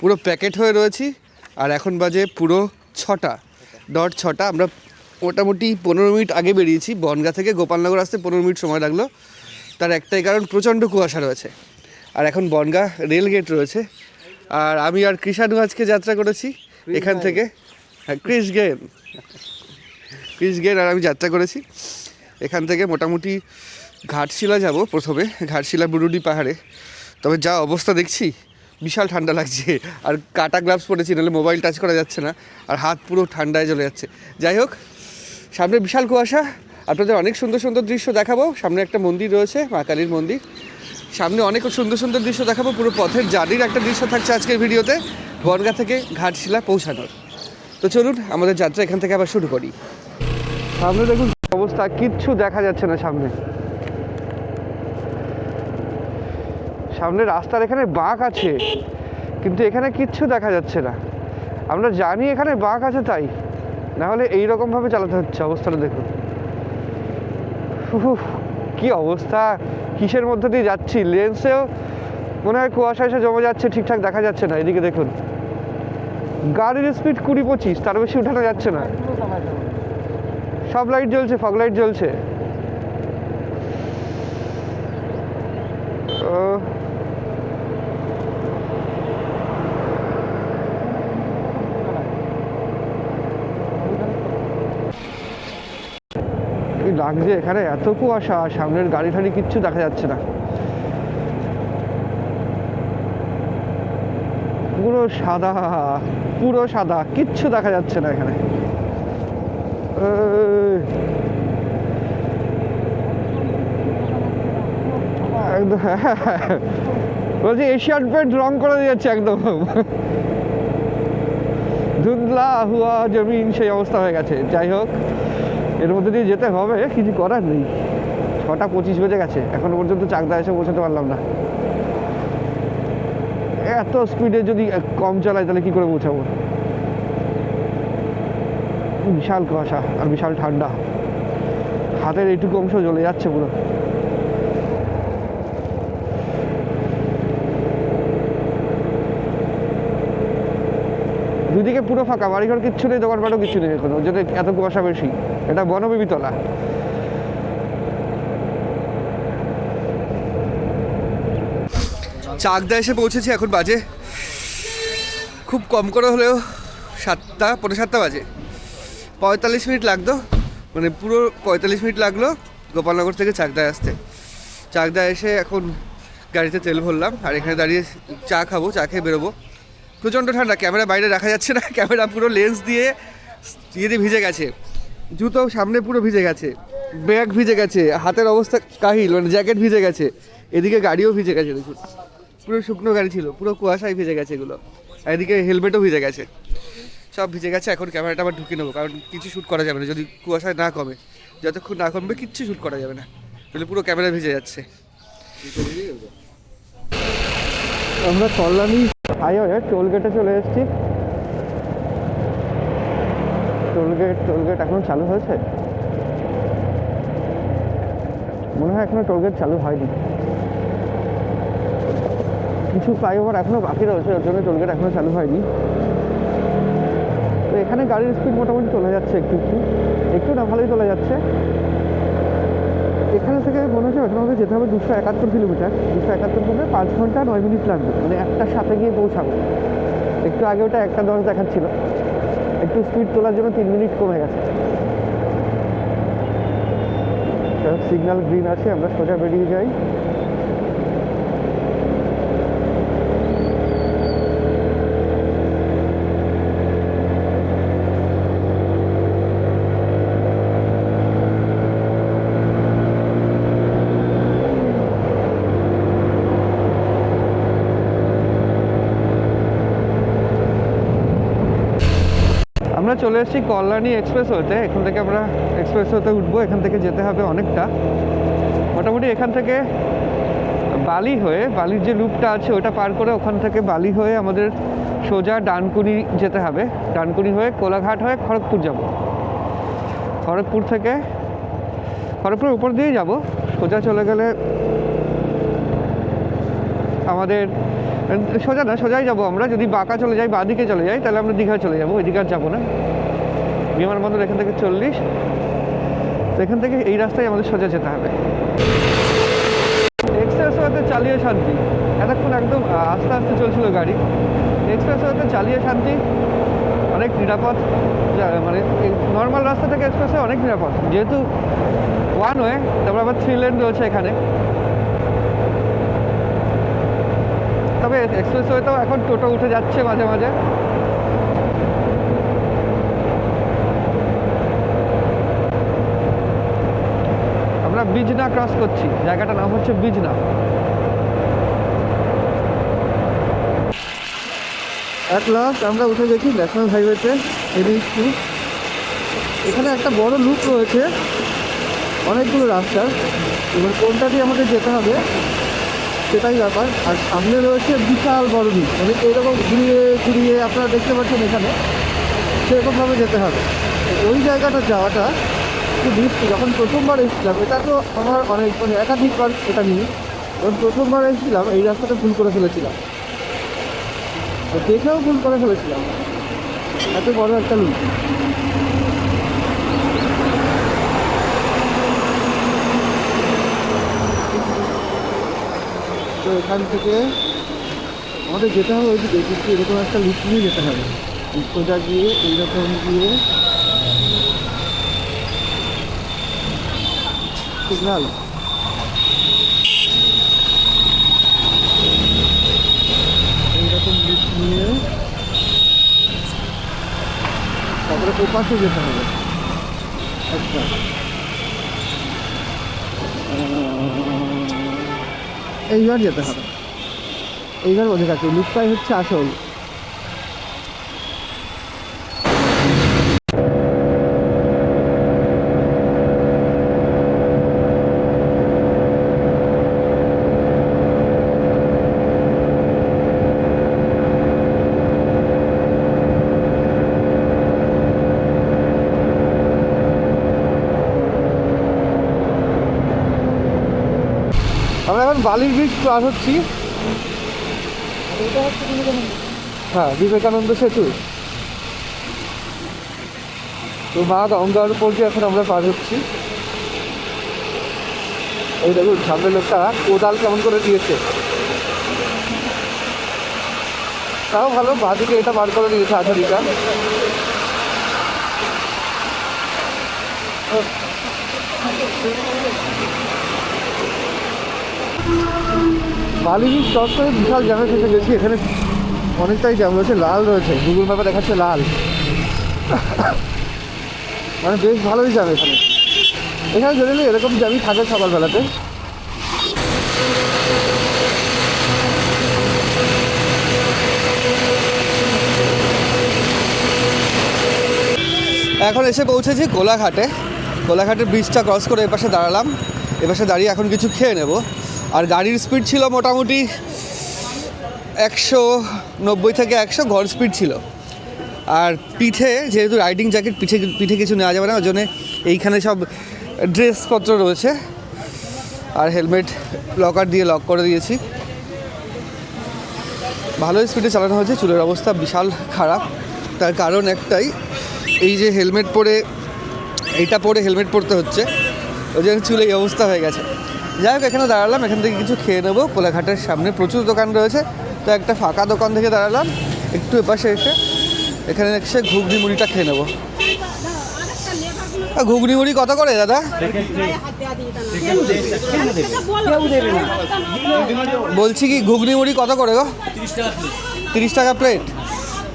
পুরো প্যাকেট হয়ে রয়েছি আর এখন বাজে পুরো ছটা। ডট ছটা। আমরা মোটামুটি পনেরো মিনিট আগে বেরিয়েছি। বনগা থেকে গোপালনগর আসতে পনেরো মিনিট সময় লাগল। তার একটাই কারণ প্রচণ্ড কুয়াশা রয়েছে। আর এখন বনগা রেল গেট রয়েছে। আর আমি আর কৃষাণু আজকে যাত্রা করেছি এখান থেকে। হ্যাঁ ক্রিস গেন ক্রিস গেন আর আমি যাত্রা করেছি। এখান থেকে মোটামুটি ঘাটশিলা যাব প্রথমে। ঘাটশিলা বুরুডি পাহাড়ে। তবে যা অবস্থা দেখছি বিশাল ঠান্ডা লাগছে। আর কাটা গ্লাভস পরেছি, নাহলে মোবাইল টাচ করা যাচ্ছে না। আর হাত পুরো ঠান্ডায় চলে যাচ্ছে। যাই হোক, সামনে বিশাল কুয়াশা। আপনাদের অনেক সুন্দর সুন্দর দৃশ্য দেখাবো। সামনে একটা মন্দির রয়েছে, মা কালীর মন্দির। সামনে অনেক সুন্দর সুন্দর দৃশ্য দেখাবো। পুরো পথের জার্নির একটা দৃশ্য থাকছে আজকের ভিডিওতে। বনগা থেকে ঘাটশিলা পৌঁছানোর। তো চলুন, আমাদের যাত্রা এখান থেকে আবার শুরু করি। সামনে দেখুন, অবস্থা, কিচ্ছু দেখা যাচ্ছে না সামনে। সামনে রাস্তার এখানে বাঁক আছে, কিন্তু এখানে কিচ্ছু দেখা যাচ্ছে না। আমরা জানি এখানে বাঁক আছে তাই না হলে এইরকমভাবে চালাতে হচ্ছে, অবস্থাটা দেখুন। কি অবস্থা, কিসের মধ্যে দিয়ে যাচ্ছি? লেন্সেও মনে হয় কুয়াশা এসে জমে যাচ্ছে, ঠিকঠাক দেখা যাচ্ছে না, এদিকে দেখুন। গাড়ির স্পিড কুড়ি পঁচিশ, তার বেশি উঠানো যাচ্ছে না। সব লাইট জ্বলছে, ফগ লাইট জ্বলছে। লাগছে এখানে? এত কুয়াশা সামনের গাড়ি টাড়ি কিচ্ছু দেখা যাচ্ছে না। পুরো সাদা পুরো সাদা, কিচ্ছু দেখা যাচ্ছে না এখানে। একদম। বলছি, এশিয়ান পেন্ট রং করে দিয়েছে একদম। ধুন্দলা, হুয়া, জমিন, সেই অবস্থা হয়ে গেছে। যাই হোক এর মধ্যে দিয়ে যেতে হবে, কিছু করার নেই। ছটা পঁচিশ বেজে গেছে, এখনও পর্যন্ত চাকদা এসে পৌঁছাতে পারলাম না। এত স্পিডে যদি কম চালাই, তাহলে কি করে পৌঁছাবো? বিশাল কুয়াশা আর বিশাল ঠান্ডা। হাতের এইটুকু অংশ জ্বলে যাচ্ছে পুরো। দুদিকে পুরো ফাঁকা, বাড়িঘর কিচ্ছু নেই, দোকানপাটও কিচ্ছু নেই ওর জন্য এত কুয়াশা বেশি। এটা বনবিবিতলা। চাকদা এসে পৌঁছেছি এখন বাজে। খুব কম করে হলেও সাতটা পনেরো সাতটা বাজে। পঁয়তাল্লিশ মিনিট লাগতো মানে পুরো পঁয়তাল্লিশ মিনিট লাগল গোপালনগর থেকে চাকদায় আসতে। চাকদায় এসে এখন গাড়িতে তেল ভরলাম, আর এখানে দাঁড়িয়ে চা খাব, চা খেয়ে বেরোবো। প্রচণ্ড ঠান্ডা, ক্যামেরা বাইরে রাখা যাচ্ছে না, ক্যামেরা পুরো লেন্স দিয়ে ইয়ে দিয়ে ভিজে গেছে। জুতো সামনে পুরো ভিজে গেছে ব্যাগ ভিজে গেছে, হাতের অবস্থা কাহিল মানে জ্যাকেট ভিজে গেছে, এদিকে গাড়িও ভিজে গেছে, দেখুন। পুরো শুকনো গাড়ি ছিল, পুরো কুয়াশায় ভিজে গেছে এগুলো এদিকে হেলমেটও ভিজে গেছে। সব ভিজে গেছে, এখন ক্যামেরাটা আবার ঢুকে নেব, কারণ কিছু শ্যুট করা যাবে না, যদি কুয়াশায় না কমে, যতক্ষণ না কমবে, কিচ্ছু শ্যুট করা যাবে না, তাহলে পুরো ক্যামেরা ভিজে যাচ্ছে। আমরা কল্যাণী হাইওয়ে টোল গেটে চলে এসেছি। টোল গেট টোল এখন চালু হয়েছে? মনে হয় এখনও টোল গেট চালু হয়নি। কিছু ফ্লাইওভার এখনও বাকি রয়েছে, ওর জন্য টোল গেট এখনও চালু হয়নি। তো এখানে গাড়ির স্পিড মোটামুটি চলে যাচ্ছে একটু একটু। একটু না ভালোই চলে যাচ্ছে। এখানে থেকে মনে হচ্ছে আমাকে যেতে হবে দুশো একাত্তর কিলোমিটার। দুশো একাত্তর কিলোমিটার পাঁচ ঘণ্টা, নয় মিনিট লাগবে। মানে একটার সাথে গিয়ে পৌঁছাবো। একটু আগে ওটা একটা দশ দেখাচ্ছিল। একটু স্পিড তোলার জন্য তিন মিনিট কমে গেছে। সিগন্যাল গ্রিন আছে, আমরা সোজা বেরিয়ে যাই আমরা চলে এসেছি কল্যাণী এক্সপ্রেস হতে এখান থেকে আমরা এক্সপ্রেস হতে উঠবো, এখান থেকে যেতে হবে অনেকটা। মোটামুটি এখান থেকে বালি হয়ে, বালির যে লুপটা আছে ওটা পার করে ওখান থেকে বালি হয়ে আমাদের সোজা ডানকুনি যেতে হবে। ডানকুনি হয়ে কোলাঘাট হয়ে খড়গপুর যাব। খড়গপুর থেকে, খড়গপুরের উপর দিয়েই যাব। সোজা চলে গেলে আমাদের, সোজা না, সোজাই যাব আমরা। যদি বাঁকা চলে যাই বা দিকে চলে যাই, তাহলে আমরা দীঘা চলে যাব ওইদিকে আর যাব না। বিমানবন্দর এখান থেকে চল্লিশ। এখান থেকে এই রাস্তায় আমাদের সোজা যেতে হবে। এক্সপ্রেস ওয়েতে চালিয়ে শান্তি। এতক্ষণ একদম আস্তে আস্তে চলছিল গাড়ি। এক্সপ্রেস ওয়েতে চালিয়ে শান্তি। অনেক নিরাপদ। মানে নর্মাল রাস্তা থেকে এক্সপ্রেসে অনেক নিরাপদ। যেহেতু ওয়ান ওয়ে তারপর আবার থ্রি লেন রয়েছে এখানে। তবে এক্সপ্রেস ওয়েতেও এখন টোটো উঠে যাচ্ছে মাঝে মাঝে। আমরা বিজনা ক্রস করছি, জায়গাটার নাম হচ্ছে বিজনা। এক লাস্ট আমরা উঠে গেছি ন্যাশনাল হাইওয়েতে এনএইচ এখানে একটা বড় লুপ রয়েছে, অনেকগুলো রাস্তার। এবার কোনটা দিয়ে আমাদের যেতে হবে? সেটাই ব্যাপার। আর সামনে রয়েছে বিশাল বড় লুপ মানে এরকম ঘুরিয়ে ঘুরিয়ে আপনারা দেখতে পাচ্ছেন এখানে, সেরকমভাবে যেতে হবে। ওই জায়গাটা যাওয়াটা রিস্ক যখন প্রথমবার এসেছিলাম, এটা তো আমার অনেক মানে একাধিকবার এটা নিয়ে, যখন প্রথমবার এসেছিলাম, এই রাস্তাটা ভুল করে ফেলেছিলাম। দেখেও ভুল করে ফেলেছিলাম। এত বড় একটা লুপ তো এখান থেকে আমাদের যেতে হবে ওই দিকে কিন্তু এরকম একটা লুপ নিয়ে যেতে হবে। সোজা গিয়ে এইরকম গিয়ে সিগনাল এইরকম লুপ নিয়ে তারপরে ওপাশে যেতে হবে। আচ্ছা। এইবার যেতে হবে। এইবার বোঝা যাচ্ছে লুকটাই হচ্ছে আসল আমরা এখন বালির ব্রিজ ক্রস হচ্ছি। হ্যাঁ বিবেকানন্দ সেতু। তো মা গঙ্গার উপর দিয়ে এখন আমরা পার হচ্ছি। এই দেখুন সামনের লোকটা কোদাল কেমন করে দিয়েছে। তাও ভালো, বাদিকে এটা বার করে দিয়েছে আধারিকা বালি বিচ ক্রস করে বিশাল জ্যামে ফেসে গেছি এখানে অনেকটাই জ্যাম রয়েছে, লাল রয়েছে। গুগল ম্যাপে দেখাচ্ছে লাল। মানে বেশ ভালোই জ্যাম এখানে। এখানে জেনারেলি এরকম জ্যামই থাকে সকালবেলাতে। এখন এসে পৌঁছেছি কোলাঘাটে। কোলাঘাটের ব্রিজটা ক্রস করে এপাশে দাঁড়ালাম। এপাশে দাঁড়িয়ে এখন কিছু খেয়ে নেব। আর গাড়ির স্পিড ছিল মোটামুটি একশো নব্বই থেকে একশো ঘর স্পিড ছিল। আর পিঠে, যেহেতু রাইডিং জ্যাকেট পিঠে পিঠে কিছু নেওয়া যাবে না, ওই জন্য এইখানে সব ড্রেসপত্র রয়েছে। আর হেলমেট লকার দিয়ে লক করে দিয়েছি। ভালো স্পিডে চালানো হয়েছে, চুলের অবস্থা বিশাল খারাপ। তার কারণ একটাই, এই যে হেলমেট পরে, এইটা পরে হেলমেট পরতে হচ্ছে, ওই জন্য চুলে এই অবস্থা হয়ে গেছে। যাই হোক এখানে দাঁড়ালাম এখান থেকে কিছু খেয়ে নেব। কোলাঘাটের সামনে প্রচুর দোকান রয়েছে। তো একটা ফাঁকা দোকান থেকে দাঁড়ালাম একটু এপাশে এসে এখানে এসে ঘুগনি মুড়িটা খেয়ে নেব। ঘুগনি মুড়ি কত করে দাদা? বলছি কি ঘুগনি মুড়ি কত করে গো? তিরিশ টাকা প্লেট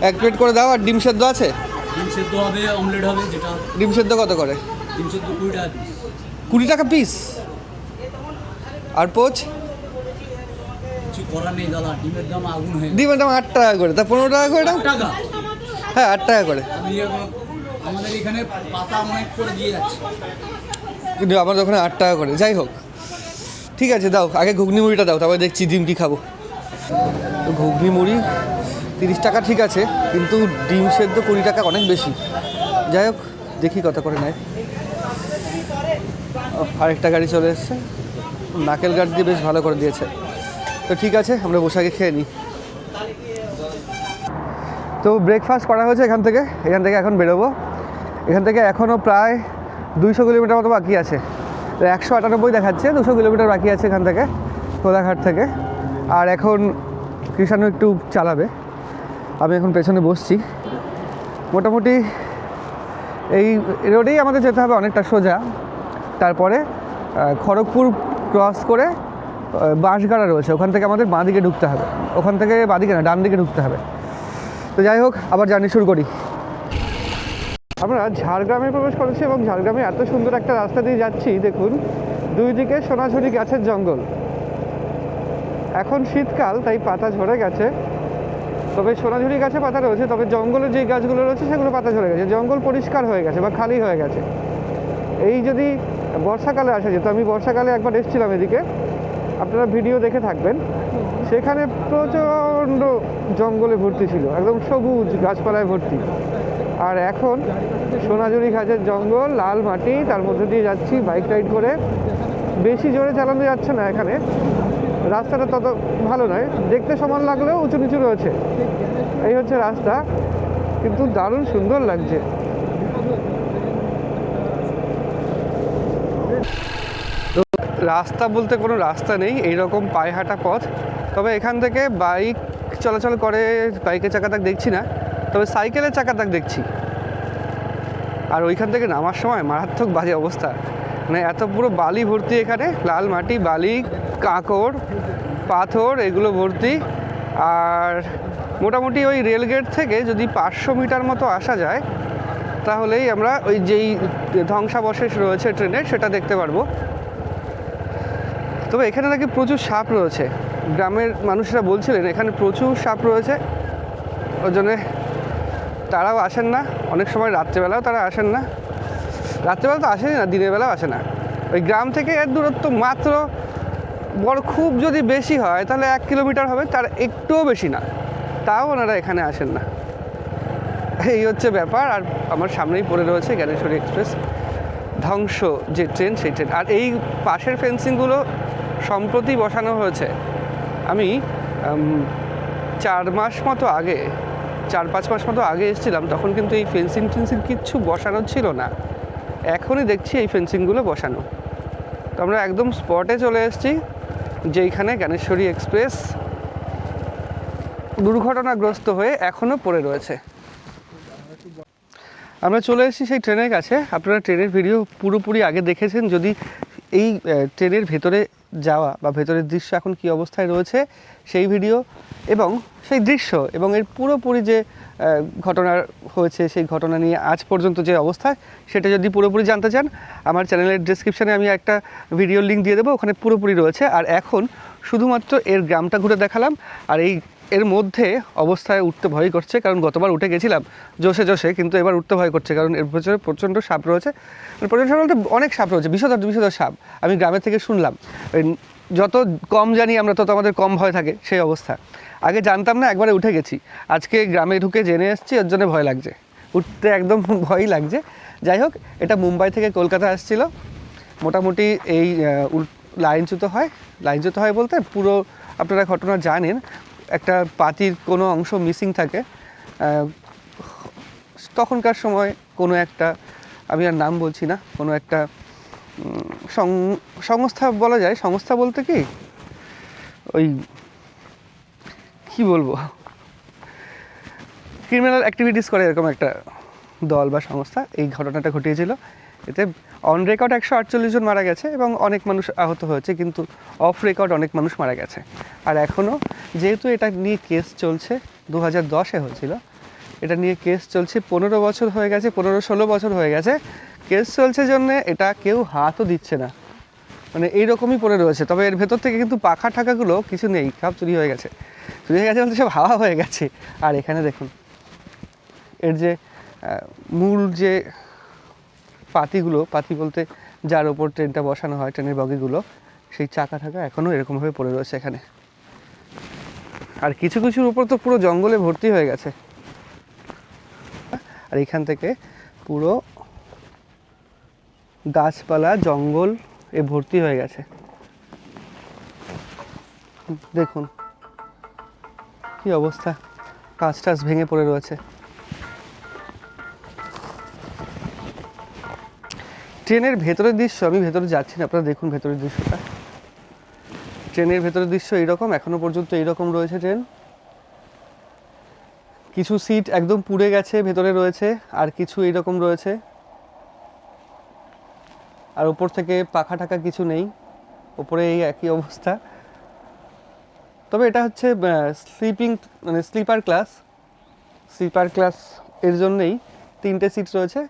এক প্লেট করে দাও আর ডিম সেদ্ধ আছে? ডিম সেদ্ধ হবে অমলেট হবে যেটা ডিম সেদ্ধ কত করে? ডিম সেদ্ধ কুড়ি টাকা কুড়ি টাকা পিস আর পোচ? ডিমের দাম আট টাকা করে। তা পনেরো টাকা করে হ্যাঁ আট টাকা করে। আমাদের এখানে পাতা অনেক করে দিয়ে যাচ্ছে। কিন্তু আমার ওখানে আট টাকা করে। যাই হোক। ঠিক আছে দাও। আগে ঘুগনি মুড়িটা দাও তারপরে দেখছি ডিম কি খাব। তো ঘুগনি মুড়ি তিরিশ টাকা ঠিক আছে কিন্তু ডিম সেদ্ধ কুড়ি টাকা অনেক বেশি। যাই হোক দেখি কত করে নেয়। ও, আরেকটা গাড়ি চলে এসছে। নাকেল গার্ড দিয়ে বেশ ভালো করে দিয়েছে। তো ঠিক আছে, আমরা বসাকে খেয়ে নিই। তো ব্রেকফাস্ট করা হয়েছে এখান থেকে এখান থেকে এখন বেরোবো। এখান থেকে এখনও প্রায় দুইশো কিলোমিটার মতো বাকি আছে। একশো আটানব্বই দেখাচ্ছে, দুশো কিলোমিটার বাকি আছে এখান থেকে, কোলাঘাট থেকে। আর এখন কৃষাণু একটু চালাবে। আমি এখন পেছনে বসছি। মোটামুটি এই রোডেই আমাদের যেতে হবে অনেকটা সোজা। তারপরে খড়গপুর ক্রস করে বাঁশগাড়া রয়েছে। ওখান থেকে আমাদের বাঁ দিকে ঢুকতে হবে। ওখান থেকে বাঁদিকে না, ডান দিকে ঢুকতে হবে। তো যাই হোক, আবার জার্নি শুরু করি। আমরা ঝাড়গ্রামে প্রবেশ করেছি এবং ঝাড়গ্রামে এত সুন্দর একটা রাস্তা দিয়ে যাচ্ছি, দেখুন, দুই দিকে সোনাঝুরি গাছের জঙ্গল। এখন শীতকাল, তাই পাতা ঝরে গেছে। তবে সোনাঝুরি গাছে পাতা রয়েছে, তবে জঙ্গলের যে গাছগুলো রয়েছে, সেগুলো পাতা ঝরে গেছে। জঙ্গল পরিষ্কার হয়ে গেছে বা খালি হয়ে গেছে। এই যদি বর্ষাকালে আসা যেত। আমি বর্ষাকালে একবার এসেছিলাম এদিকে। আপনারা ভিডিও দেখে থাকবেন। সেখানে প্রচণ্ড জঙ্গলে ভর্তি ছিল। একদম সবুজ গাছপালায় ভর্তি। আর এখন সোনাঝুরি গাছের জঙ্গল, লাল মাটি, তার মধ্যে দিয়ে যাচ্ছি বাইক রাইড করে। বেশি জোরে চালানো যাচ্ছে না এখানে। রাস্তাটা তত ভালো নয়। দেখতে সমান লাগলেও উঁচু নিচু রয়েছে। এই হচ্ছে রাস্তা। কিন্তু দারুণ সুন্দর লাগছে। তো রাস্তা বলতে কোনো রাস্তা নেই, এইরকম পায়ে হাঁটা পথ। তবে এখান থেকে বাইক চলাচল করে, বাইকের চাকা তাক দেখছি না, তবে সাইকেলের চাকা তাক দেখছি। আর ওইখান থেকে নামার সময় মারাত্মক বাজে অবস্থা। মানে এত পুরো বালি ভর্তি এখানে, লাল মাটি, বালি, কাঁকড়, পাথর, এগুলো ভর্তি। আর মোটামুটি ওই রেলগেট থেকে যদি পাঁচশো মিটার মতো আসা যায় তাহলেই আমরা ওই যেই ধ্বংসাবশেষ রয়েছে ট্রেনের, সেটা দেখতে পারব। তবে এখানে নাকি প্রচুর সাপ রয়েছে। গ্রামের মানুষরা বলছিলেন, এখানে প্রচুর সাপ রয়েছে। ওই জন্যে তারাও আসেন না। অনেক সময় রাত্রেবেলাও তারা আসেন না। রাত্রেবেলা তো আসেনি না, দিনের বেলাও আসে না। ওই গ্রাম থেকে এর দূরত্ব মাত্র বড় খুব যদি বেশি হয়, তাহলে এক কিলোমিটার হবে, তার একটুও বেশি না। তাও ওনারা এখানে আসেন না। এই হচ্ছে ব্যাপার, আর আমার সামনেই পড়ে রয়েছে জ্ঞানেশ্বরী এক্সপ্রেস। ধ্বংস যে ট্রেন, সেই ট্রেন। আর এই পাশের ফেন্সিংগুলো সম্প্রতি বসানো হয়েছে। আমি চার মাস মতো আগে, চার পাঁচ মাস মতো আগে এসেছিলাম, তখন কিন্তু এই ফেন্সিং টেন্সিং কিচ্ছু বসানো ছিল না। এখনই দেখছি এই ফেন্সিংগুলো বসানো। তো আমরা একদম স্পটে চলে এসেছি, যেইখানে জ্ঞানেশ্বরী এক্সপ্রেস দুর্ঘটনাগ্রস্ত হয়ে এখনও পড়ে রয়েছে। আমরা চলে এসেছি সেই ট্রেনের কাছে। আপনারা ট্রেনের ভিডিও পুরোপুরি আগে দেখেছেন। যদি এই ট্রেনের ভেতরে যাওয়া বা ভেতরের দৃশ্য এখন কি অবস্থায় রয়েছে, সেই ভিডিও এবং সেই দৃশ্য এবং এর পুরোপুরি যে ঘটনা হয়েছে, সেই ঘটনা নিয়ে আজ পর্যন্ত যে অবস্থা, সেটা যদি পুরোপুরি জানতে চান, আমার চ্যানেলের ডিসক্রিপশানে আমি একটা ভিডিও লিঙ্ক দিয়ে দেবো। ওখানে পুরোপুরি রয়েছে। আর এখন শুধুমাত্র এর গ্রামটা ঘুরে দেখালাম। আর এই এর মধ্যে অবস্থায় উঠতে ভয় করছে, কারণ গতবার উঠে গেছিলাম জোশে জোশে, কিন্তু এবার উঠতে ভয় করছে, কারণ এর ভেতরে প্রচণ্ড সাপ রয়েছে। প্রচণ্ড সাপ বলতে অনেক সাপ রয়েছে বিষধর বিষধর সাপ। আমি গ্রামের থেকে শুনলাম যত কম জানি আমরা, তত আমাদের কম ভয় থাকে সেই অবস্থা। আগে জানতাম না, একবারে উঠে গেছি। আজকে গ্রামে ঢুকে জেনে এসেছি ওর জন্য ভয় লাগছে। উঠতে একদম ভয়ই লাগছে। যাই হোক, এটা মুম্বাই থেকে কলকাতা আসছিল। মোটামুটি এই লাইনচ্যুত হয়। লাইনচ্যুত হয় বলতে পুরো আপনারা ঘটনা জানেন একটা পাতির কোনো অংশ মিসিং থাকে তখনকার সময় কোনো একটা, আমি আর নাম বলছি না, কোনো একটা সংস্থা বলা যায়, সংস্থা বলতে কি? ওই, কি বলব? ক্রিমিনাল অ্যাক্টিভিটিস করে এরকম একটা দল বা সংস্থা, এই ঘটনাটা ঘটিয়েছিল। এতে অন রেকর্ড একশো আটচল্লিশ জন মারা গেছে এবং অনেক মানুষ আহত হয়েছে, কিন্তু অফ রেকর্ড অনেক মানুষ মারা গেছে। আর এখনও যেহেতু এটা নিয়ে কেস চলছে দু হাজার দশে হয়েছিল, এটা নিয়ে কেস চলছে, পনেরো বছর হয়ে গেছে, পনেরো ষোলো বছর হয়ে গেছে। কেস চলছে জন্যে এটা কেউ হাতও দিচ্ছে না। মানে এইরকমই পড়ে রয়েছে। তবে এর ভেতর থেকে কিন্তু পাখা ঠাকাগুলো কিছু নেই, সব চুরি হয়ে গেছে। চুরি হয়ে গেছে বলতে সব হাওয়া হয়ে গেছে। আর এখানে দেখুন, এর যে মূল যে পাতিগুলো, পাতি বলতে যার ওপর ট্রেনটা বসানো হয়, ট্রেনের বগিগুলো, সেই চাকা থাকা এখনও এরকমভাবে পড়ে রয়েছে এখানে। আর কিছু কিছুর উপর তো পুরো জঙ্গলে ভর্তি হয়ে গেছে। আর এখান থেকে পুরো গাছপালা, জঙ্গল এ ভর্তি হয়ে গেছে। দেখুন, কি অবস্থা। কাঁচ টাচ ভেঙে পড়ে রয়েছে। ট্রেনের ভেতরের দৃশ্য, আমি ভেতরে যাচ্ছি না, আপনারা দেখুন ভেতরের দৃশ্যটা। ট্রেনের ভেতরের দৃশ্য এইরকম, এখনও পর্যন্ত এইরকম রয়েছে ট্রেন। কিছু সিট একদম পুড়ে গেছে, ভেতরে রয়েছে, আর কিছু এইরকম রয়েছে। আর উপর থেকে পাখা টাকা কিছু নেই, ওপরে এই একই অবস্থা। তবে এটা হচ্ছে স্লিপিং মানে স্লিপার ক্লাস স্লিপার ক্লাস এর জন্যেই তিনটে সিট রয়েছে।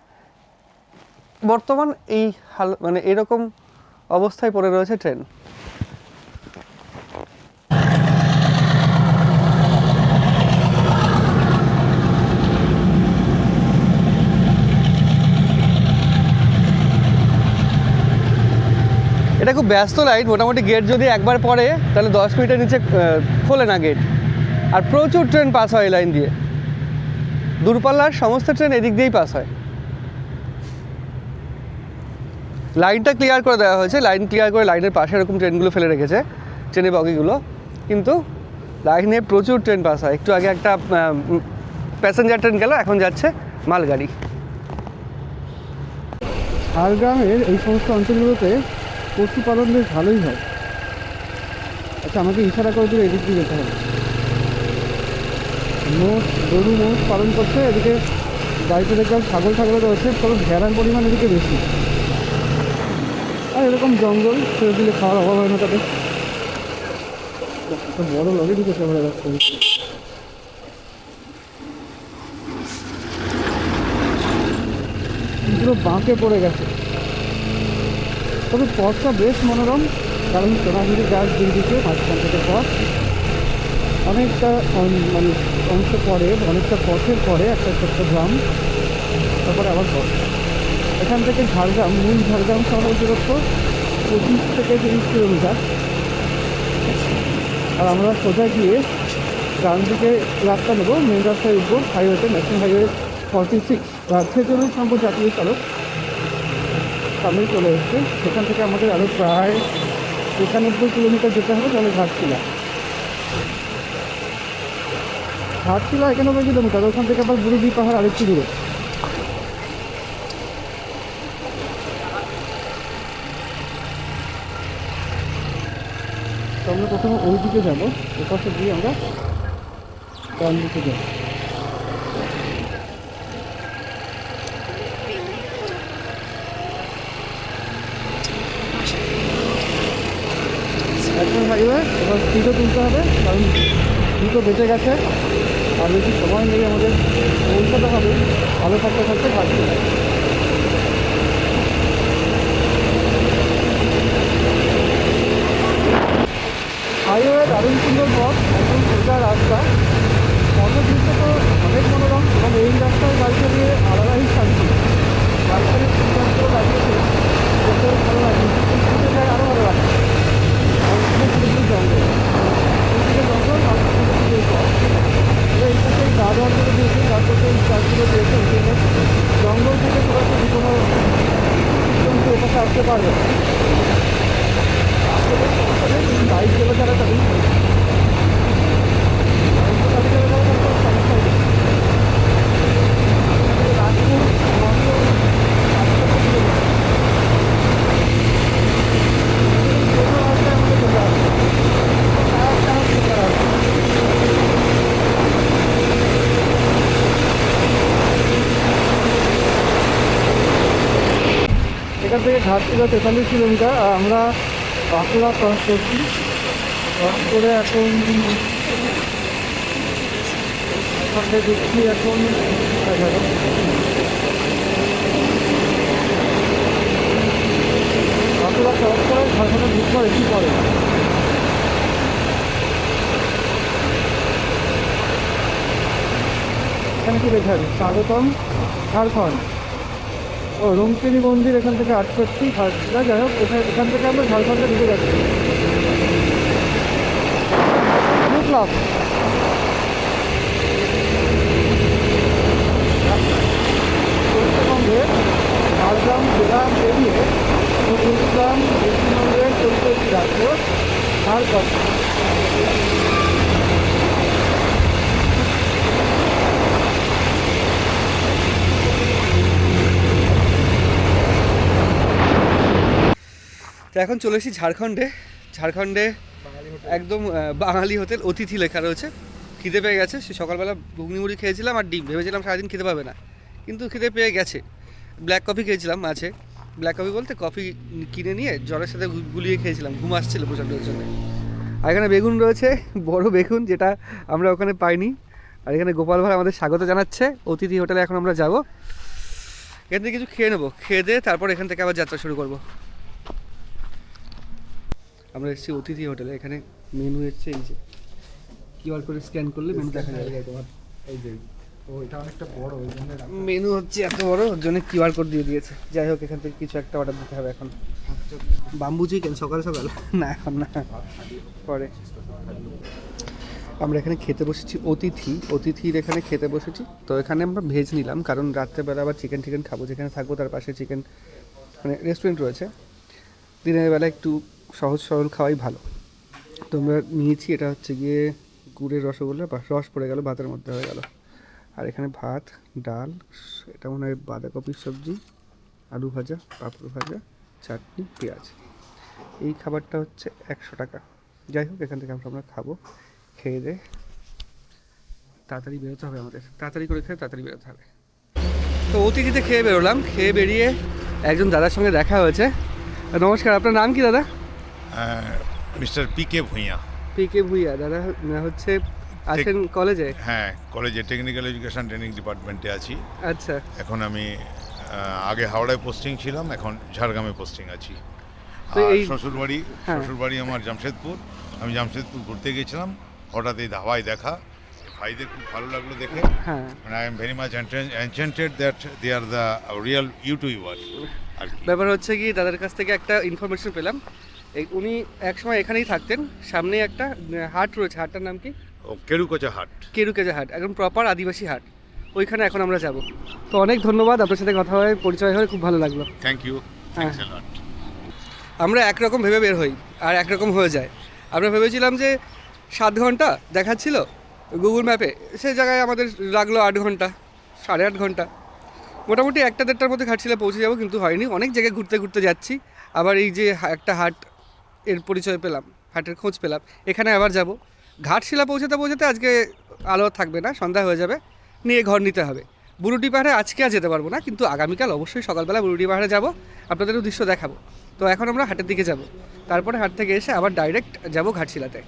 বর্তমান এই হাল মানে এরকম অবস্থায় পড়ে রয়েছে ট্রেন। এটা খুব ব্যস্ত লাইন, মোটামুটি গেট যদি একবার পড়ে, তাহলে দশ মিনিটের নিচে খোলে না গেট। আর প্রচুর ট্রেন পাস হয় লাইন দিয়ে। দূরপাল্লার সমস্ত ট্রেন এদিক দিয়েই পাস হয়। লাইনটা ক্লিয়ার করে দেওয়া হয়েছে। লাইন ক্লিয়ার করে লাইনের পাশে এরকম ট্রেনগুলো ফেলে রেখেছে ট্রেনের বগিগুলো। কিন্তু লাইনে প্রচুর ট্রেন পাস হয়। একটু আগে একটা প্যাসেঞ্জার ট্রেন গেল, এখন যাচ্ছে মালগাড়ি। ঝাড়গ্রামের এই সমস্ত অঞ্চলগুলোতে পশুপালন বেশ ভালোই হয়। আচ্ছা আমাকে ইশারা করে দিলে এদিক দিয়ে যেতে হবে। মোষ, গরু, মোষ পালন করছে, এদিকে বাড়িতে দেখলাম ছাগল ছাগল রয়েছে তবে ভেড়ার পরিমাণ এদিকে বেশি। আর এরকম জঙ্গল ছেড়ে দিলে খাওয়ার অভাব হয় না তাদের। বড় লগে ঢুকেছে আমরা রাস্তা পুরো বাঁকে পড়ে গেছে। তবে পথটা বেশ মনোরম কারণ সোনাঝুরি গাছ দিয়ে দিচ্ছে মাঝখান থেকে পথ। অনেকটা মানে অংশ পরে অনেকটা পথের পরে একটা ছোট্ট গ্রাম তারপরে আবার পথ। এখান থেকে ঝাড়গ্রাম মূল ঝাড়গ্রাম শহরের দূরত্ব পঁচিশ থেকে তিরিশ কিলোমিটার। আর আমরা সোজা গিয়ে ডান দিকে রাস্তা নেব, মেন রাস্তায় উঠবো হাইওয়েতে ন্যাশনাল হাইওয়ে ফর্টি সিক্স ছেচল্লিশ নম্বর জাতীয় সড়ক সামনেই চলে এসছে। সেখান থেকে আমাদের আরও প্রায় একানব্বই কিলোমিটার যেতে হবে, তাহলে ঘাটশিলা। ঘাটশিলা একানব্বই কিলোমিটার, ওখান থেকে আবার বুড়িদি পাহাড় আরেকটু দূরে। প্রথমে ওই দিকে যাব, এপাশে গিয়ে আমরা ডান দিকে যাব। হাইওয়ে এবার স্পিডও তুলতে হবে, কারণ দুটো বেঁচে গেছে। আর বেশি সময় নেই আমাদের, পৌঁছাতে হবে, ভালো থাকতে থাকতে থাকবে হাইওয়ে দারুণ সুন্দর পথ, একদম সোজা রাস্তা। পথের দৃশ্য তো অনেক মনোরম এবং এই রাস্তায় গাড়ি চালিয়ে আলাদাই শান্তি। গাড়ি চালিয়ে সিদ্ধান্ত দাঁড়িয়েছে দেখতে ভালো লাগে কিন্তু যায় আরও ভালো লাগে আর এখানে শুধু জঙ্গল এদিকে জঙ্গল আর সামনে দিকে এই পথ। এবার এই পাশে এই গার্ডওয়াল করে দিয়েছে তারপর এই চার্জগুলো দিয়েছে এখানে জঙ্গল থেকে সরাসরি কোনো কিন্তু এপাশে আসতে পারবে না আসলে সমস্যা নেই কিন্তু বাইক চলে যারা তাদের বাইক চলে যারা তাদের কোনো সমস্যা নেই রাজপুর মন্দির রাস্তা থেকে কোনো রাস্তায় আমাদের যেতে হবে আর কারণ যেতে হবে এখান থেকে তেতাল্লিশ কিলোমিটার আর আমরা বাঁকুড়া ক্রস করছি। ক্রস করে এখন দেখছি এখন বাঁকুড়া ক্রস করে ঝাড়খণ্ডে ঢুকবো একটু পরে। এখানে মন্দির এখানে স্বাগতম, ঝাড়খণ্ড। ও, রুমকিনি মন্দির এখান থেকে আটষট্টি ঝাড়খণ্ড যাই হোক, এখান এখান থেকে আমরা ঝাড়খণ্ডে ঢুকে যাচ্ছি। ঢুকলাম ঝাড়গ্রাম জেলা পেরিয়ে গুজরাম পশ্চিমবঙ্গের চৌদ্দটি রাজ্য ঝাড়খণ্ড। তো এখন চলে এসেছি ঝাড়খণ্ডে। ঝাড়খণ্ডে একদম বাঙালি হোটেল অতিথি লেখা রয়েছে। খিদে পেয়ে গেছে, সে সকালবেলা ঘুগনি মুড়ি খেয়েছিলাম আর ডিম। ভেবেছিলাম সারাদিন খেতে পাবে না, কিন্তু খিদে পেয়ে গেছে। ব্ল্যাক কফি খেয়েছিলাম মাঝে ব্ল্যাক কফি বলতে কফি কিনে নিয়ে জলের সাথে গুলিয়ে খেয়েছিলাম, ঘুম আসছিল প্রচণ্ড জন্য আর এখানে বেগুন রয়েছে, বড় বেগুন যেটা আমরা ওখানে পাইনি। আর এখানে গোপাল ভাই আমাদের স্বাগত জানাচ্ছে, অতিথি হোটেলে এখন আমরা যাব। এখান থেকে কিছু খেয়ে নেব, খেয়ে দিয়ে তারপর এখান থেকে আবার যাত্রা শুরু করব। আমরা এসেছি অতিথি হোটেলে এখানে মেনু এসছে এই যে কিউআর কোডে স্ক্যান করলে মেনু দেখা যাবে। তোমার এই যে ও এটা অনেকটা বড় ওই জন্য মেনু হচ্ছে এত বড় ওর জন্য কিউআর কোড দিয়ে দিয়েছে। যাই হোক এখান থেকে কিছু একটা অর্ডার দিতে হবে এখন। বাম্বু চিকেন সকাল সকাল। না এখন না পরে। আমরা এখানে খেতে বসেছি অতিথি অতিথির এখানে খেতে বসেছি। তো এখানে আমরা ভেজ নিলাম কারণ রাত্রেবেলা আবার চিকেন টিকেন খাব। যেখানে থাকব তার পাশে চিকেন মানে রেস্টুরেন্ট রয়েছে। দিনের বেলা একটু সহজ সরল খাওয়াই ভালো। তো আমরা নিয়েছি, এটা হচ্ছে গিয়ে গুড়ের রসগোল্লা, বা রস পড়ে গেল, ভাতের মধ্যে হয়ে গেল। আর এখানে ভাত, ডাল, এটা মনে হয় বাঁধাকপির সবজি, আলু ভাজা, পাঁপড় ভাজা, চাটনি, পেঁয়াজ। এই খাবারটা হচ্ছে একশো টাকা। যাই হোক, এখান থেকে আমরা আমরা খাব, খেয়ে দে। তাড়াতাড়ি বেরোতে হবে আমাদের। তাড়াতাড়ি করে খেয়ে তাড়াতাড়ি বেরোতে হবে। তো অতিথিতে খেয়ে বেরোলাম। খেয়ে বেরিয়ে একজন দাদার সঙ্গে দেখা হয়েছে। নমস্কার, আপনার নাম কি দাদা? Mister P K Bhuiya. P K Bhuiya দাদা হচ্ছে আছেন কলেজে? হ্যাঁ কলেজে টেকনিক্যাল এডুকেশন ট্রেনিং ডিপার্টমেন্টে আছি। আচ্ছা। এখন আমি আগে হাওড়ায় পোস্টিং ছিলাম এখন ঝাড়গ্রামে পোস্টিং আছি। আর এই- শ্বশুরবাড়ি হ্যাঁ। শ্বশুরবাড়ি আমার জামশেদপুর। আমি জামশেদপুর ঘুরতে গেছিলাম হঠাৎ এই ধাবায় দেখা। ভাইদের খুব ভালো লাগল দেখে। I am very much enchanted that they are the real YouTuber ব্যাপার হচ্ছে কি দাদার কাছ থেকে একটা ইনফরমেশন পেলাম। উনি একসময় এখানেই থাকতেন সামনে একটা হাট রয়েছে হাটটার নাম কি? ও কেরুকোচা হাট। কেরুকেজা হাট একদম প্রপার আদিবাসী হাট। ওইখানে এখন আমরা যাব। তো অনেক ধন্যবাদ আপনার সাথে কথা হয়ে পরিচয় হয়ে খুব ভালো লাগল। থ্যাংক ইউ আমরা একরকম ভেবে বের হই আর একরকম হয়ে যায়। আমরা ভেবেছিলাম যে সাত ঘণ্টা দেখাচ্ছিল গুগল ম্যাপে সে জায়গায় আমাদের লাগল আট ঘণ্টা সাড়ে আট ঘণ্টা। মোটামুটি একটা দেড়টার মধ্যে ঘাটশিলা পৌঁছে যাব কিন্তু হয়নি। অনেক জায়গায় ঘুরতে ঘুরতে যাচ্ছি। আবার এই যে একটা হাট এর পরিচয় পেলাম, হাটের খোঁজ পেলাম। এখানে আবার যাব। ঘাটশিলা পৌঁছাতে পৌঁছাতে আজকে আলো থাকবে না, সন্ধ্যা হয়ে যাবে। নিয়ে ঘর নিতে হবে। বুরুটি পাহাড়ে আজকে আর যেতে পারব না, কিন্তু আগামীকাল অবশ্যই সকালবেলা বুরুটি পাহাড়ে যাব আপনাদেরও দৃশ্য দেখাবো। তো এখন আমরা হাটের দিকে যাব। তারপরে হাট থেকে এসে আবার ডাইরেক্ট যাব ঘাটশিলাতে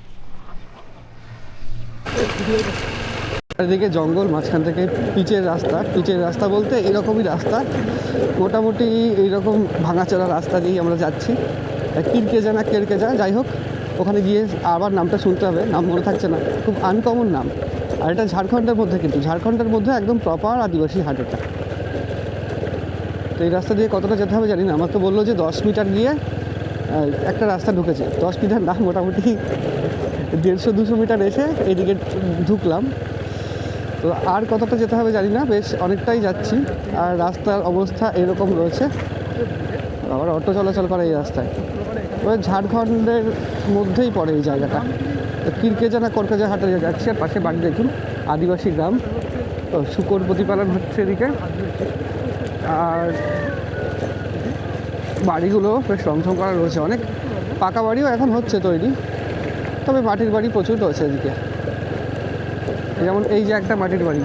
এদিকে জঙ্গল, মাঝখান থেকে পিচের রাস্তা। পিচের রাস্তা বলতে এরকমই রাস্তা। মোটামুটি এইরকম ভাঙাচোরা রাস্তা দিয়েই আমরা যাচ্ছি। কিরকেজা না কেরকেজা যাই হোক, ওখানে গিয়ে আবার নামটা শুনতে হবে, নাম মনে থাকছে না, খুব আনকমন নাম। আর এটা ঝাড়খণ্ডের মধ্যে কিন্তু, ঝাড়খণ্ডের মধ্যে একদম প্রপার আদিবাসী হাট এটা। তো এই রাস্তা দিয়ে কতটা যেতে হবে জানি না, আমার তো বলল যে দশ মিটার গিয়ে একটা রাস্তা ঢুকেছে। দশ মিটার না, মোটামুটি দেড়শো, দুশো মিটার এসে এদিকে ঢুকলাম। তো আর কতটা যেতে হবে জানি না, বেশ অনেকটাই যাচ্ছি। আর রাস্তার অবস্থা এরকম রয়েছে। আবার অটো চলাচল করে এই রাস্তায়। ওই ঝাড়খণ্ডের মধ্যেই পড়ে এই জায়গাটা। তো কিরকেজা না করকেজা হাটে যাচ্ছি, আর পাশে বাড়ি দেখুন, আদিবাসী গ্রাম। শুকর প্রতিপালন হচ্ছে এদিকে। আর বাড়িগুলো বেশ রংথং করা রয়েছে অনেক। পাকা বাড়িও এখন হচ্ছে তৈরি, তবে মাটির বাড়ি প্রচুর রয়েছে এদিকে। যেমন এই যে একটা মাটির বাড়ি।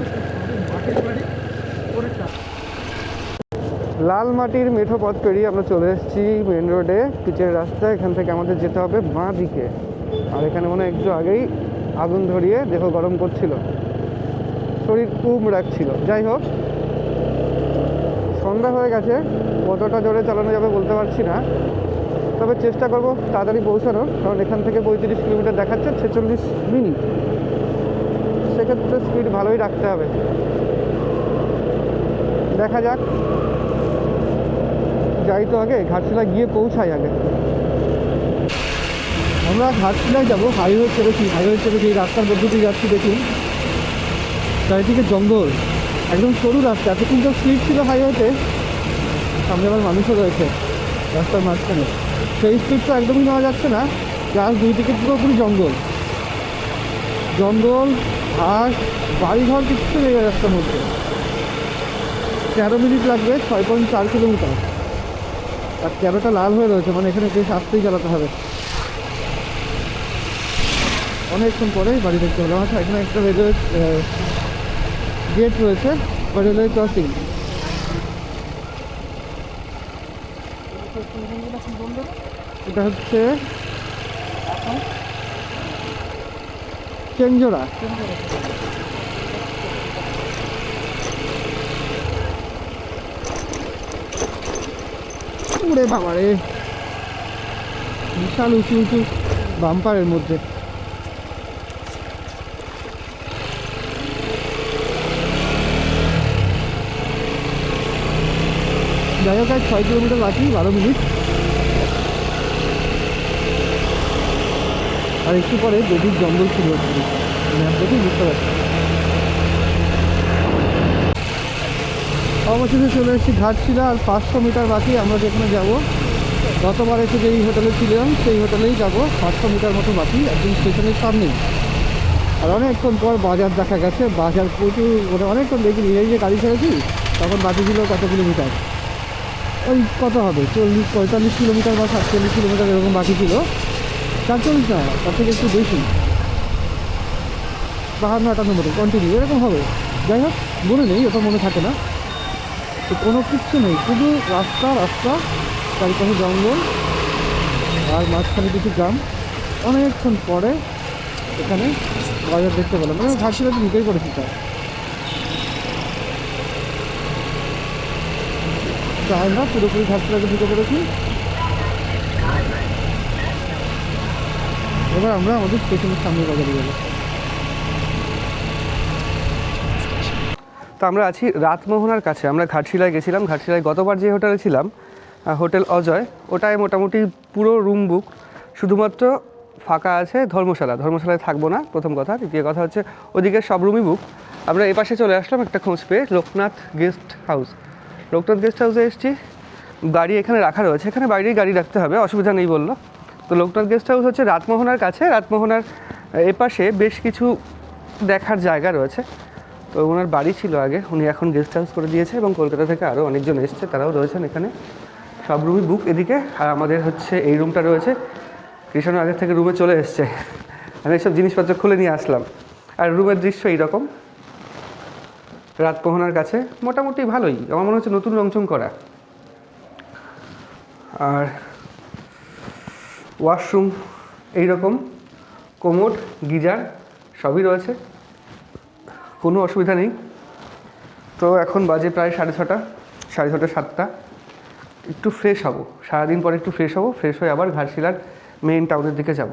লাল মাটির মেঠো পথ পেরিয়ে আমরা চলে এসেছি মেন রোডে পিচের রাস্তা এখান থেকে আমাদের যেতে হবে বাঁ দিকে আর এখানে মনে একটু আগেই আগুন ধরিয়ে দেহ গরম করছিল। শরীর উম রাখছিল যাই হোক, সন্ধ্যা হয়ে গেছে। কতটা জোরে চালানো যাবে বলতে পারছি না। তবে চেষ্টা করব তাড়াতাড়ি পৌঁছানোর। কারণ এখান থেকে পঁয়ত্রিশ কিলোমিটার দেখাচ্ছে ছেচল্লিশ মিনিট। সেক্ষেত্রে স্পিড ভালোই রাখতে হবে। দেখা যাক। যাই তো আগে ঘাটশিলা গিয়ে পৌঁছাই আগে। আমরা ঘাটশিলায় যাব হাইওয়ে চেপেছি হাইওয়ে চেপেছি রাস্তার দিয়ে যাচ্ছি দেখুন চারিদিকে জঙ্গল, একদম সরু রাস্তা, এতক্ষণ তো স্পিড ছিল হাইওয়েতে সামনে আবার মানুষও রয়েছে, রাস্তার মাঝখানে। সেই স্পিড তো একদমই নেওয়া যাচ্ছে না প্লাস দুই দিকে পুরোপুরি জঙ্গল। জঙ্গল ঘাস বাড়িঘর কিছু এই রাস্তার মধ্যে। তেরো মিনিট লাগবে, ছয় পয়েন্ট চার কিলোমিটার। আর তেরোটা লাল হয়ে রয়েছে মানে এখানে বেশ আসতেই চালাতে হবে। অনেকক্ষণ পরে বাড়ি দেখতে হলো। আচ্ছা এখানে একটা রেলওয়ে গেট রয়েছে বা রেলওয়ে ক্রসিং এটা হচ্ছে চেঞ্জোরা ওরে বাবা রে। বিশাল উঁচু উঁচু বাম্পারের মধ্যে। যাই হোক ছয় কিলোমিটার বাকি, বারো মিনিট। আর একটু পরে গভীর জঙ্গল শুরু হচ্ছে। ম্যাপ দেখেই বুঝতে পারছি অবশেষে চলে এসেছি ঘাটশিলা আর পাঁচশো মিটার বাকি আমরা যেখানে যাব। গতবার এসে যেই হোটেলে ছিলাম, সেই হোটেলেই যাব। পাঁচশো মিটার মতো বাকি, একদম স্টেশনের সামনেই। আর অনেকক্ষণ পর বাজার দেখা গেছে। বাজার প্রচুর মানে অনেকক্ষণ দেখি এই যে গাড়ি ছেড়েছি, তখন বাকি ছিল কত কিলোমিটার ওই কত হবে? চল্লিশ, পঁয়তাল্লিশ কিলোমিটার বা সাতচল্লিশ কিলোমিটার এরকম বাকি ছিল। সাতচল্লিশ না, তার থেকে একটু বেশি। বাহান্ন, আটান্ন মতো। কন্টিনিউ এরকম হবে। যাই হোক, মনে নেই, ওটা মনে থাকে না। তো কোনো কিচ্ছু নেই, শুধু রাস্তা রাস্তা, চারিপাশে জঙ্গল আর মাঝখানে কিছু গ্রাম। অনেকক্ষণ পরে এখানে বাজার দেখতে পেলাম। মানে ঘাটশিলা তো ঢুকেই পড়েছি তার আমরা পুরোপুরি ঘাটশিলাকে ঢুকে পড়েছি। এবার আমরা আমাদের স্টেশনের সামনে বাজারে যাব। তো আমরা আছি রাতমোহনার কাছে। আমরা ঘাটশিলায় গেছিলাম, ঘাটশিলায় গতবার যে হোটেলে ছিলাম হোটেল অজয়, ওটায় মোটামুটি পুরো রুম বুক শুধুমাত্র ফাঁকা আছে ধর্মশালা। ধর্মশালায় থাকব না, প্রথম কথা। দ্বিতীয় কথা হচ্ছে, ওদিকে সব রুমই বুক আমরা এপাশে চলে আসলাম একটা খোঁজ পেয়ে, Loknath guest house Loknath guest হাউসে এসেছি। গাড়ি এখানে রাখা রয়েছে। এখানে বাইরেই গাড়ি রাখতে হবে, অসুবিধা নেই বলল। তো লোকনাথ গেস্ট হাউস হচ্ছে রাতমোহনার কাছে। রাতমোহনার এপাশে বেশ কিছু দেখার জায়গা রয়েছে। ওনার বাড়ি ছিল আগে। উনি এখন গেস্ট হাউস করে দিয়েছে এবং কলকাতা থেকে আরও অনেকজন এসছে, তারাও রয়েছেন এখানে। সব রুমই বুক এদিকে। আর আমাদের হচ্ছে এই রুমটা রয়েছে। কৃষ্ণ আগের থেকে রুমে চলে এসছে। আমি এইসব জিনিসপত্র খুলে নিয়ে আসলাম। আর রুমের দৃশ্য এইরকম। রাত পোহনার কাছে মোটামুটি ভালোই। আমার মনে হচ্ছে নতুন রংচং করা। আর ওয়াশরুম এইরকম। কোমোড গিজার সবই রয়েছে। কোনো অসুবিধা নেই। তো এখন বাজে প্রায় সাড়ে ছটা সাড়ে ছটা সাতটা। একটু ফ্রেশ হব। সারাদিন পরে একটু ফ্রেশ হব ফ্রেশ হয়ে আবার ঘাটশিলার মেইন টাউনের দিকে যাব।